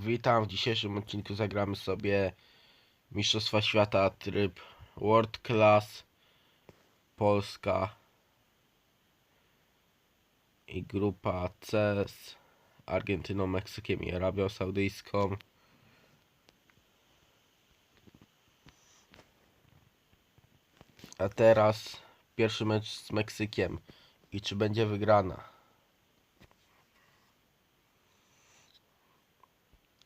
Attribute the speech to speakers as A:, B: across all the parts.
A: Witam, w dzisiejszym odcinku zagramy sobie Mistrzostwa Świata tryb World Class Polska i grupa C z Argentyną, Meksykiem i Arabią Saudyjską. A teraz pierwszy mecz z Meksykiem i czy będzie wygrana.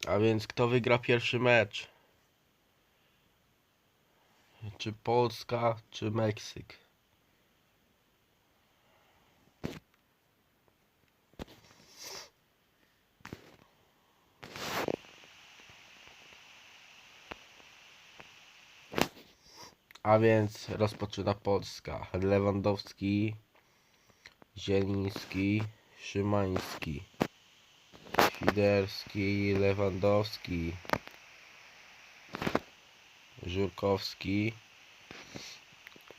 A: A więc kto wygra pierwszy mecz? Czy Polska, czy Meksyk? A więc rozpoczyna Polska. Lewandowski, Zieliński, Szymański. Świderski, Lewandowski, Żurkowski,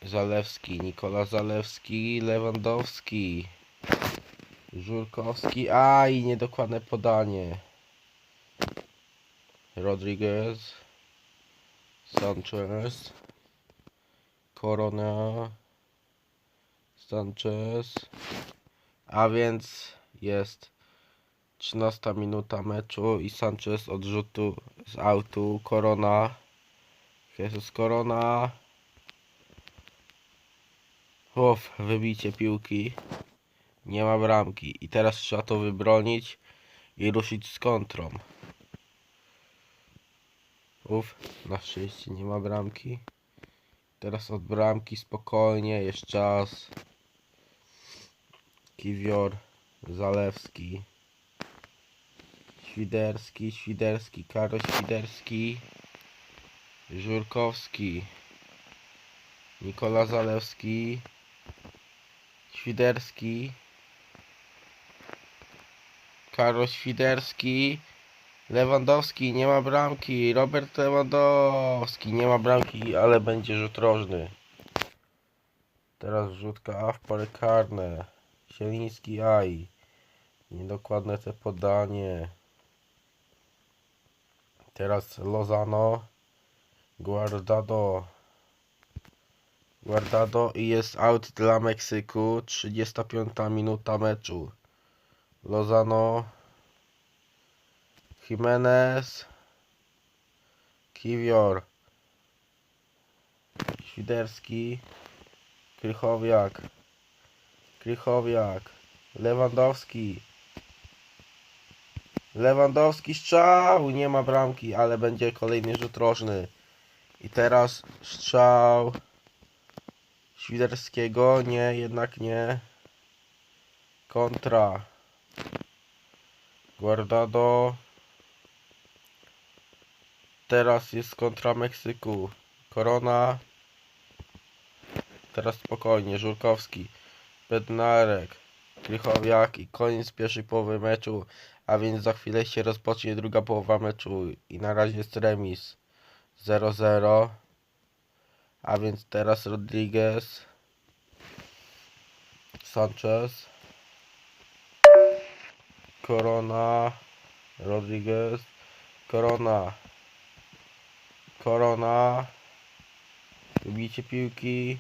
A: Zalewski, Nikola Zalewski, Lewandowski, Żurkowski, a i niedokładne podanie. Rodriguez, Sanchez, Corona, Sanchez, a więc jest 13 minuta meczu i Sanchez od rzutu z autu. Korona. Jesus Korona. Uff, wybicie piłki. Nie ma bramki. I teraz trzeba to wybronić i ruszyć z kontrą. Uff, na szczęście nie ma bramki. Teraz od bramki spokojnie, jest czas. Kiwior, Zalewski. Świderski, Świderski, Karol Świderski, Żurkowski, Nikola Zalewski, Świderski, Karol Świderski, Lewandowski, nie ma bramki, Robert Lewandowski, nie ma bramki, ale będzie rzut rożny. Teraz rzutka A w pole karne, Sieliński, Aj, niedokładne te podanie. Teraz Lozano, Guardado, Guardado i jest out dla Meksyku. 35 minuta meczu. Lozano, Jimenez, Kiwior, Świderski, Krychowiak, Krychowiak, Lewandowski. Lewandowski strzał, nie ma bramki, ale będzie kolejny rzut rożny. I teraz strzał Świderskiego, nie, jednak nie. Kontra. Guardado. Teraz jest kontra Meksyku. Korona. Teraz spokojnie, Żurkowski. Bednarek. Krychowiak i koniec pierwszej połowy meczu. A więc za chwilę się rozpocznie druga połowa meczu i na razie jest remis 0-0. A więc teraz Rodriguez, Sanchez, Corona, Rodriguez, Corona, Corona, lubicie piłki,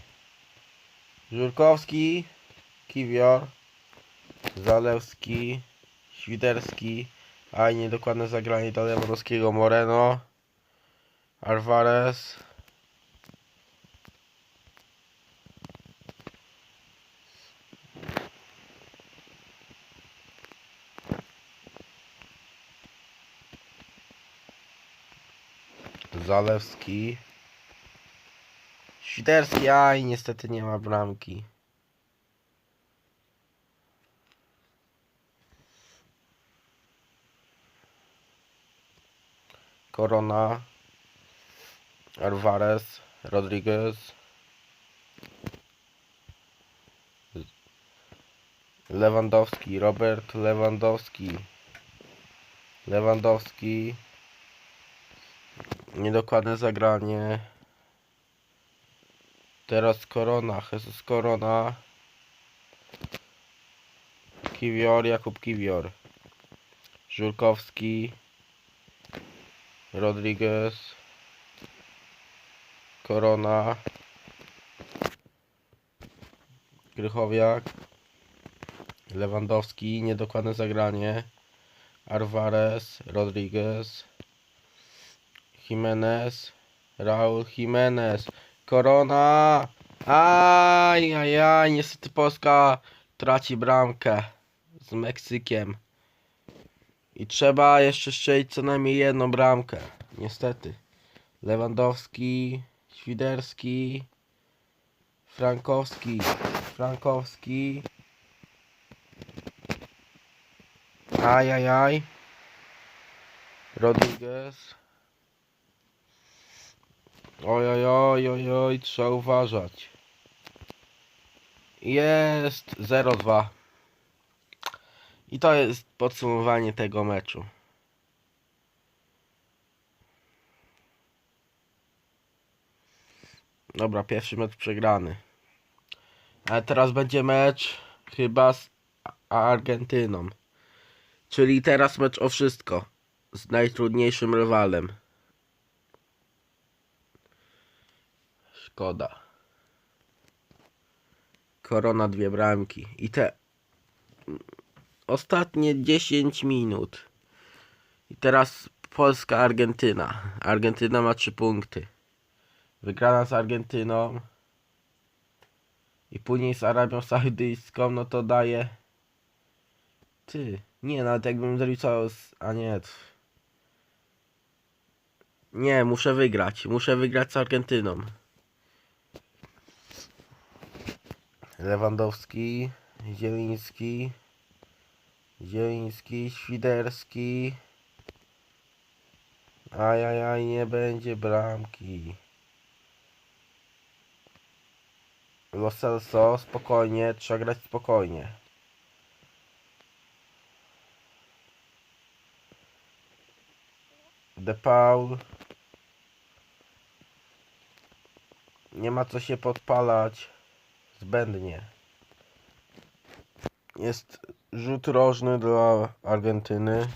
A: Żurkowski, Kiwior, Zalewski, Świderski, a niedokładne zagranie do Lewandowskiego Moreno, Alvarez, Zalewski, Świderski, a i niestety nie ma bramki. Corona, Alvarez, Rodriguez, Lewandowski, Robert Lewandowski, Lewandowski, niedokładne zagranie, teraz Corona, Jesus Corona, Kiwior, Jakub Kiwior, Żurkowski, Rodriguez, Korona, Krychowiak, Lewandowski, niedokładne zagranie, Alvarez, Rodriguez, Jimenez, Raul Jimenez, Korona, aj, aj, aj, niestety Polska traci bramkę z Meksykiem. I trzeba jeszcze strzelić co najmniej jedną bramkę. Niestety. Lewandowski, Świderski, Frankowski, Frankowski. Ajajaj. Rodriguez. Oj, oj, oj, oj, oj, trzeba uważać. Jest 0-2. I to jest podsumowanie tego meczu. Dobra, pierwszy mecz przegrany. Ale teraz będzie mecz chyba z Argentyną. Czyli teraz mecz o wszystko. Z najtrudniejszym rywalem. Szkoda. Korona dwie bramki. I te ostatnie 10 minut. I teraz Polska, Argentyna. Argentyna ma 3 punkty. Wygrana z Argentyną i później z Arabią Saudyjską, no to daje. Ty, nie, nawet jakbym zaliczał z. A nie. Nie, muszę wygrać. Muszę wygrać z Argentyną. Lewandowski, Zieliński. Zieliński, Świderski. Ajajaj, nie będzie bramki. Lo Celso, spokojnie, trzeba grać spokojnie. De Paul. Nie ma co się podpalać zbędnie. Jest rzut rożny dla Argentyny.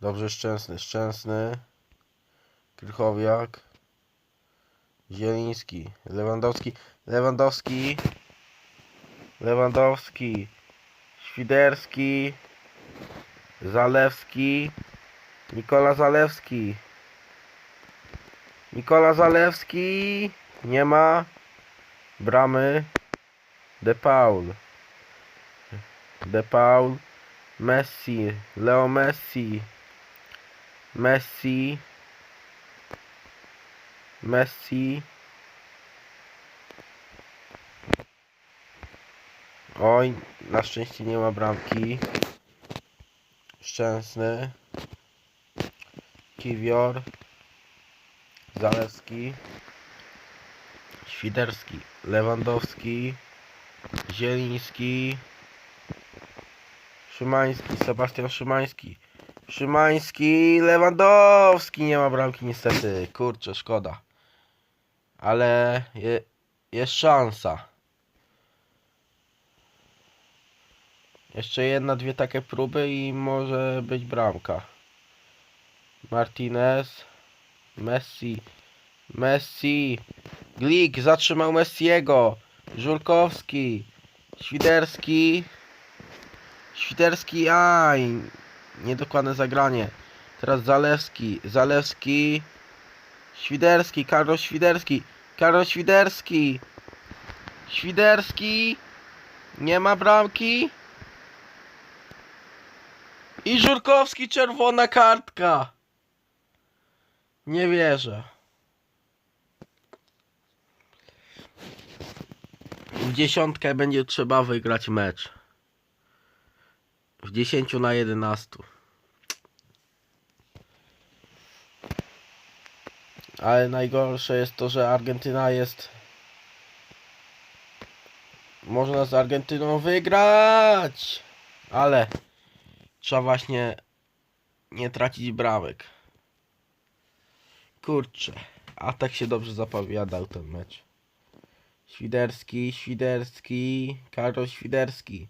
A: Dobrze, szczęsny, szczęsny. Krychowiak. Zieliński. Lewandowski. Lewandowski. Lewandowski. Świderski. Zalewski. Nikola Zalewski. Nikola Zalewski. Nie ma. Bramy. De Paul. De Paul. Messi. Leo Messi. Messi. Messi. Oj, na szczęście nie ma bramki. Szczęsny. Kiwior. Zalewski. Świderski. Lewandowski. Zieliński. Szymański. Sebastian Szymański. Szymański. Lewandowski. Nie ma bramki niestety. Kurczę, szkoda. Ale je, jest szansa. Jeszcze jedna, dwie takie próby i może być bramka. Martinez. Messi. Messi. Glik zatrzymał Messiego. Żurkowski. Świderski. Świderski, aj. Niedokładne zagranie. Teraz Zalewski. Zalewski. Świderski. Karol Świderski. Karol Świderski. Świderski. Nie ma bramki. I Żurkowski czerwona kartka. Nie wierzę. W dziesiątkę będzie trzeba wygrać mecz. W 10 na 11. Ale najgorsze jest to, że Argentyna jest. Można z Argentyną wygrać! Ale trzeba właśnie nie tracić bramek. Kurczę, a tak się dobrze zapowiadał ten mecz. Świderski, Świderski, Karol Świderski.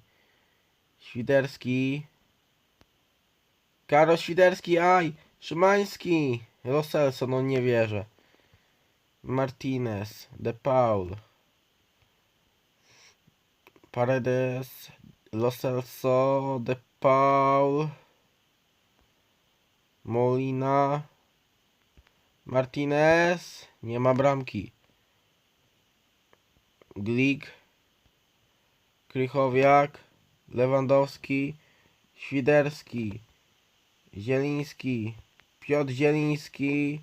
A: Świderski. Karol Świderski, aj! Szymański! Roselson, no nie wierzę. Martinez, De Paul. Paredes, Lo Celso, De Paul. Molina. Martinez. Nie ma bramki. Glik. Krychowiak. Lewandowski. Świderski. Zieliński. Piotr Zieliński.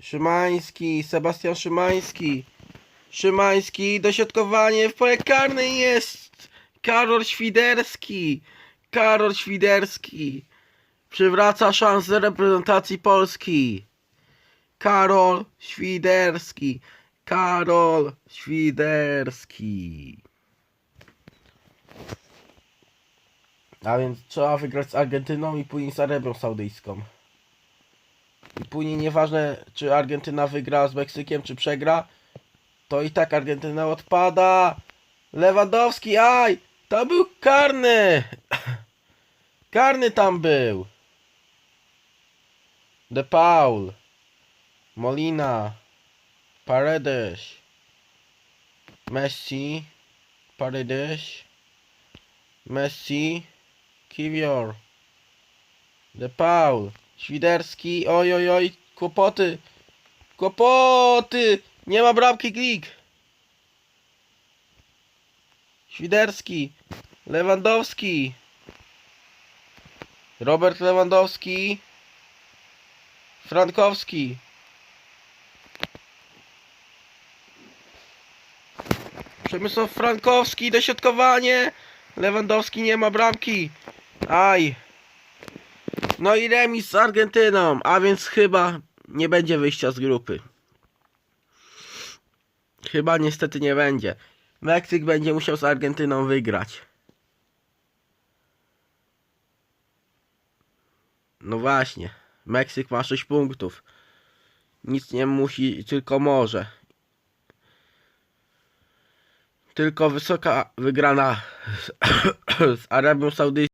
A: Szymański. Sebastian Szymański. Szymański. Dośrodkowanie w pole karne jest. Karol Świderski. Karol Świderski. Przywraca szansę reprezentacji Polski. Karol Świderski. Karol Świderski. A więc trzeba wygrać z Argentyną i później z Arabią Saudyjską. I później nieważne czy Argentyna wygra z Meksykiem czy przegra, to i tak Argentyna odpada. Lewandowski, aj! To był karny! Karny tam był. De Paul. Molina. Paredes. Messi. Paredes. Messi. Kiwior. De Paul. Świderski. Oj, oj, oj. Kłopoty. Kłopoty. Nie ma bramki Glik. Świderski. Lewandowski. Robert Lewandowski. Frankowski. Przemysław Frankowski, dośrodkowanie. Lewandowski nie ma bramki. Aj. No i remis z Argentyną, a więc chyba nie będzie wyjścia z grupy. Chyba niestety nie będzie. Meksyk będzie musiał z Argentyną wygrać. No właśnie. Meksyk ma 6 punktów. Nic nie musi, tylko może. Tylko wysoka wygrana z, Arabią Saudyjską.